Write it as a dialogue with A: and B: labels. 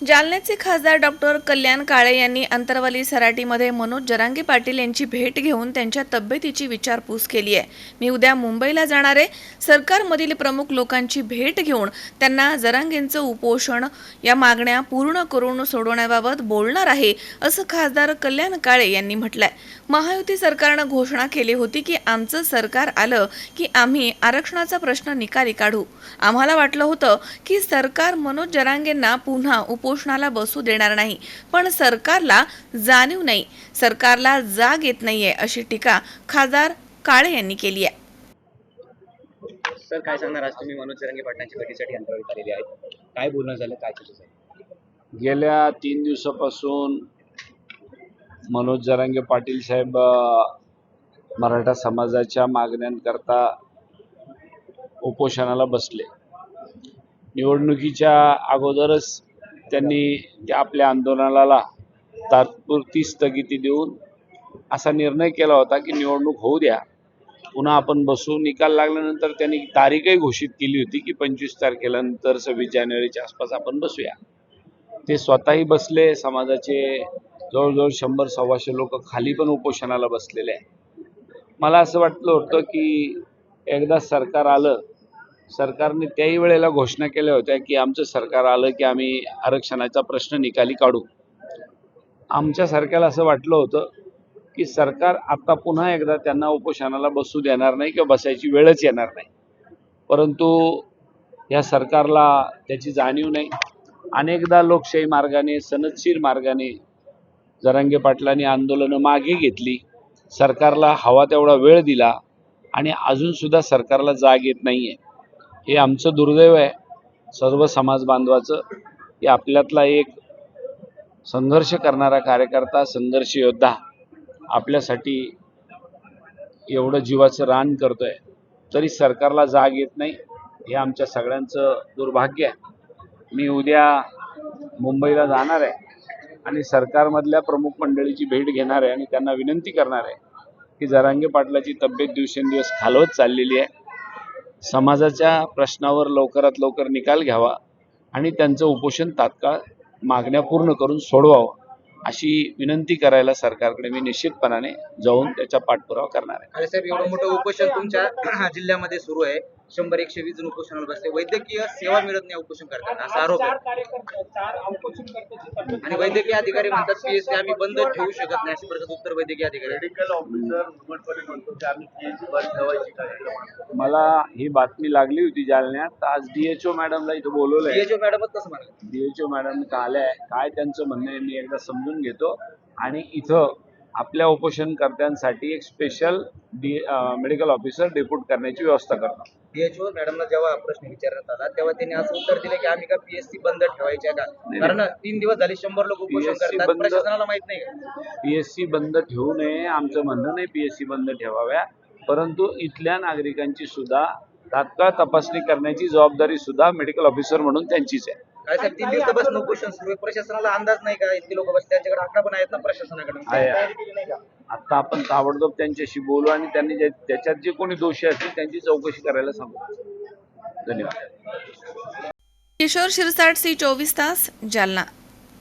A: जालन्याचे खासदार डॉक्टर कल्याण काळे यांनी अंतरवाली सराटीमध्ये मनोज जरांगे पाटील यांची भेट घेऊन त्यांच्या तब्येतीची विचारपूस केली आहे. मी उद्या मुंबईला जाणार आहे. सरकारमधील प्रमुख लोकांची भेट घेऊन त्यांना जरांगेंचं उपोषण या मागण्या पूर्ण करून सोडवण्याबाबत बोलणार आहे असं खासदार कल्याण काळे यांनी म्हटलंय. महायुती सरकारनं घोषणा केली होती की आमचं सरकार आलं की आम्ही आरक्षणाचा प्रश्न निकाली काढू. आम्हाला वाटलं होतं की सरकार मनोज जरांगेंना पुन्हा उपोषणाला बसू देणार नाही. पण सरकारला जाणीव नाही. सरकारला जाग येत नाहीये अशी टीका खासदार काळे यांनी केली आहे.
B: सर काय सांगणार? आज तुम्ही मनोज जरांगे पाटलांच्या भेटीसाठी अंतराळीत आलेले आहेत. काय बोलणं झालं? काय चर्चा झाली
C: गेल्या तीन दिवसापासून मनोज जरांगे पाटील साहेब मराठा समाजाच्या मागण्यांकरता उपोषणाला बसले. निवडणुकीच्या अगोदरच त्यांनी त्या आपल्या आंदोलनाला तात्पुरती स्थगिती देऊन असा निर्णय केला होता की निवडणूक होऊ द्या. पुन्हा आपण बसू निकाल लागल्यानंतर त्यांनी तारीखही घोषित केली होती की पंचवीस तारखेला नंतर सव्वीस जानेवारीच्या आसपास आपण बसूया. ते स्वतःही बसले समाजाचे जवळजवळ शंभर सव्वाशे लोक खाली पण उपोषणाला बसलेले आहे मला असं वाटलं होतं की एकदा सरकार आलं सरकारने त्याही वेळेला घोषणा केल्या होत्या की आमचं सरकार आलं की आम्ही आरक्षणाचा प्रश्न निकाली काढू. आमच्या सरकारला असं वाटलं होतं की सरकार आता पुन्हा एकदा त्यांना उपोषणाला बसू देणार नाही किंवा बसायची वेळच येणार नाही. परंतु या सरकारला त्याची जाणीव नाही. अनेकदा लोकशाही मार्गाने सनदशीर मार्गाने जरांगे पाटलांनी आंदोलनं मागे घेतली. सरकारला हवा तेवढा वेळ दिला आणि अजूनसुद्धा सरकारला जाग येत नाही आहे हे आमचं दुर्दैव आहे. सर्व समाज बांधवाचं की आपल्यातला एक संघर्ष करणारा कार्यकर्ता संघर्ष योद्धा आपल्यासाठी एवढं जीवाचं रान करतोय. तरी सरकारला जाग येत नाही हे आमच्या सगळ्यांचं दुर्भाग्य आहे. मी उद्या मुंबईला जाणार आहे आणि सरकारमधल्या प्रमुख मंडळीची भेट घेणार आहे आणि त्यांना विनंती करणार आहे की जरांगे पाटलाची तब्येत दिवसेंदिवस खालवत चाललेली आहे. समाजाच्या प्रश्नावर लवकरात लवकर निकाल घ्यावा आणि त्यांचं उपोषण तात्काळ मागण्या पूर्ण करून सोडवावं अशी विनंती करायला सरकारकडे मी निश्चितपणाने जाऊन त्याचा पाठपुरावा करणार आहे.
B: साहेब एवढं मोठं उपोषण तुमच्या जिल्ह्यामध्ये सुरू आहे. शंभर एकशे वीस जण उपोषणाला बसले. वैद्यकीय सेवा मिळत नाही उपोषण करताना. असा आरोप आहे. आणि वैद्यकीय अधिकारी म्हणतात पीएससी आम्ही बंद ठेवू शकत नाही. अशा प्रकारचं उत्तर वैद्यकीय अधिकारी मेडिकल
C: मला ही बातमी लागली होती जालन्यात. आज डीएचओ मॅडमला इथं बोलवलंय.
B: डीएचओ मॅडमच तसं म्हणाले?
C: डीएचओ मॅडम आल्या आहे काय त्यांचं म्हणणं आहे मी एकदा समजून घेतो. आणि इथं आपल्या उपोषणकर्त्यांसाठी एक special D medical officer depute करण्याची व्यवस्था करतो
B: डीएचओ मॅडमला जेव्हा प्रश्न विचारण्यात आला तेव्हा त्यांनी असं उत्तर दिलं की आम्ही का पीएससी बंद ठेवायचे का? कारण तीन दिवस झाले शंभर लोक उपोषण
C: PSC
B: करतात
C: बंद-
B: प्रशासनाला माहीत नाही का?
C: पी एस सी बंद ठेवू नये आमचं म्हणणं नाही पी एस सी बंद ठेवाव्या. परंतु इथल्या नागरिकांची सुद्धा तात्काळ तपासणी करण्याची जबाबदारी सुद्धा मेडिकल ऑफिसर म्हणून त्यांचीच आहे.
B: काय साहेब तीन दिवसापासून उपोषण सुरू आहे प्रशासनाला अंदाज नाही का इतके लोक बस त्यांच्याकडे आकडा पण आहेत ना प्रशासनाकडे
C: आहे.
B: तयारी केली नाही का?
C: आता आपण ताबडतोब त्यांच्याशी बोलू आणि त्यांनी जे- त्याच्यात जे कोणी दोषी असतील त्यांची चौकशी करायला सांगू. धन्यवाद.
A: किशोर शिरसाट सी चोवीस तास जालना.